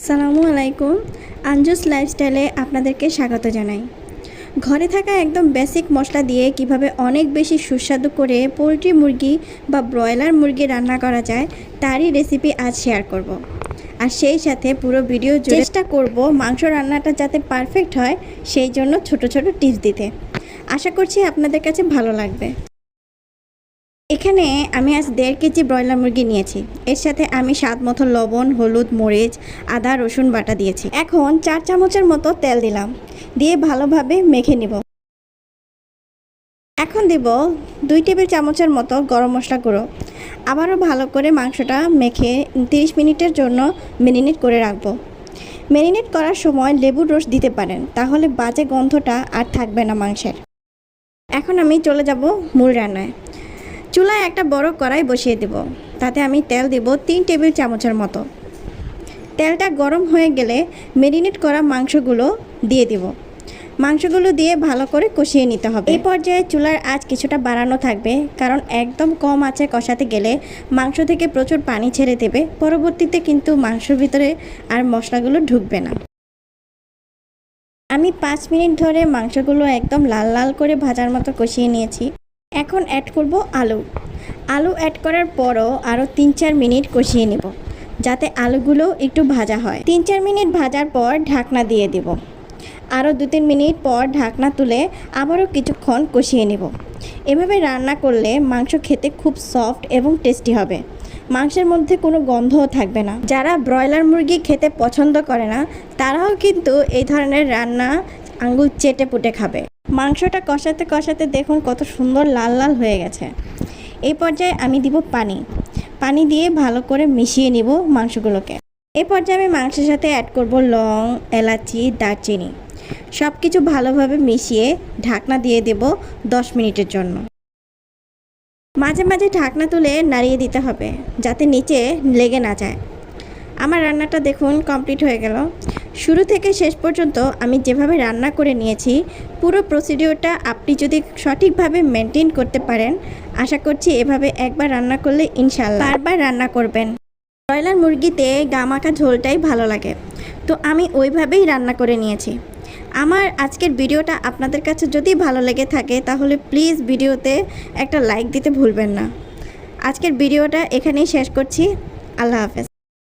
সালামু আলাইকুম আঞ্জুস লাইফস্টাইলে আপনাদেরকে স্বাগত জানাই। ঘরে থাকা একদম বেসিক মশলা দিয়ে কীভাবে অনেক বেশি সুস্বাদু করে পোলট্রি মুরগি বা ব্রয়লার মুরগি রান্না করা যায়, তারই রেসিপি আজ শেয়ার করব। আর সেই সাথে পুরো ভিডিও চেষ্টা করব মাংস রান্নাটা যাতে পারফেক্ট হয়, সেই জন্য ছোট ছোট টিপস দিতে। আশা করছি আপনাদের কাছে ভালো লাগবে। এখানে আমি আজ দেড় কেজি ব্রয়লার মুরগি নিয়েছি। এর সাথে আমি স্বাদ মতো লবণ, হলুদ, মরিচ, আদা, রসুন বাটা দিয়েছি। এখন চার চামচের মতো তেল দিলাম। দিয়ে ভালোভাবে মেখে নিব। এখন দিব দুই টেবিল চামচের মতো গরম মশলা গুঁড়ো। আবারও ভালো করে মাংসটা মেখে তিরিশ মিনিটের জন্য মেরিনেট করে রাখব। মেরিনেট করার সময় লেবুর রস দিতে পারেন, তাহলে বাজে গন্ধটা আর থাকবে না মাংসের। এখন আমি চলে যাব মূল রান্নায়। চুলায় একটা বড় কড়াই বসিয়ে দেব। তাতে আমি তেল দেব তিন টেবিল চামচের মতো। তেলটা গরম হয়ে গেলে মেরিনেট করা মাংসগুলো দিয়ে দেব। মাংসগুলো দিয়ে ভালো করে কষিয়ে নিতে হবে। এই পর্যায়ে চুলার আঁচ কিছুটা বাড়ানো থাকবে, কারণ একদম কম আঁচে কষাতে গেলে মাংস থেকে প্রচুর পানি ছেড়ে দেবে। পরবর্তীতে কিন্তু মাংসের ভিতরে আর মশলাগুলো ঢুকবে না। আমি পাঁচ মিনিট ধরে মাংসগুলো একদম লাল লাল করে ভাজার মতো কষিয়ে নিয়েছি। এখন অ্যাড করব আলু। আলু অ্যাড করার পরও আরও তিন চার মিনিট কষিয়ে নেব, যাতে আলুগুলো একটু ভাজা হয়। তিন চার মিনিট ভাজার পর ঢাকনা দিয়ে দেব। আরও দু তিন মিনিট পর ঢাকনা তুলে আবারও কিছুক্ষণ কষিয়ে নেব। এভাবে রান্না করলে মাংস খেতে খুব সফট এবং টেস্টি হবে। মাংসের মধ্যে কোনো গন্ধও থাকবে না। যারা ব্রয়লার মুরগি খেতে পছন্দ করে না, তারাও কিন্তু এই ধরনের রান্না আঙ্গুল চেটে পুটে খাবে। মাংসটা কষাতে কষাতে দেখুন কত সুন্দর লাল লাল হয়ে গেছে। এই পর্যায়ে আমি দিব পানি। পানি দিয়ে ভালো করে মিশিয়ে নিব মাংসগুলোকে। এই পর্যায়ে আমি মাংসের সাথে অ্যাড করব লং, এলাচি, দারচিনি। সব কিছু ভালোভাবে মিশিয়ে ঢাকনা দিয়ে দেব দশ মিনিটের জন্য। মাঝে মাঝে ঢাকনা তুলে নাড়িয়ে দিতে হবে, যাতে নিচে লেগে না যায়। আমার রান্নাটা দেখুন কমপ্লিট হয়ে গেল। শুরু থেকে শেষ পর্যন্ত আমি যেভাবে রান্না করে নিয়েছি, পুরো প্রসিডিওরটা আপনি যদি সঠিকভাবে মেনটেন করতে পারেন, আশা করছি এভাবে একবার রান্না করলে ইনশাল্লাহ বারবার রান্না করবেন। ব্রয়লার মুরগিতে গামাকা ঝোলটাই ভালো লাগে। তো আমি ওইভাবেই রান্না করে নিয়েছি। আমার আজকের ভিডিওটা আপনাদের কাছে যদি ভালো লেগে থাকে, তাহলে প্লিজ ভিডিওতে একটা লাইক দিতে ভুলবেন না। আজকের ভিডিওটা এখানেই শেষ করছি। আল্লাহ হাফেজ।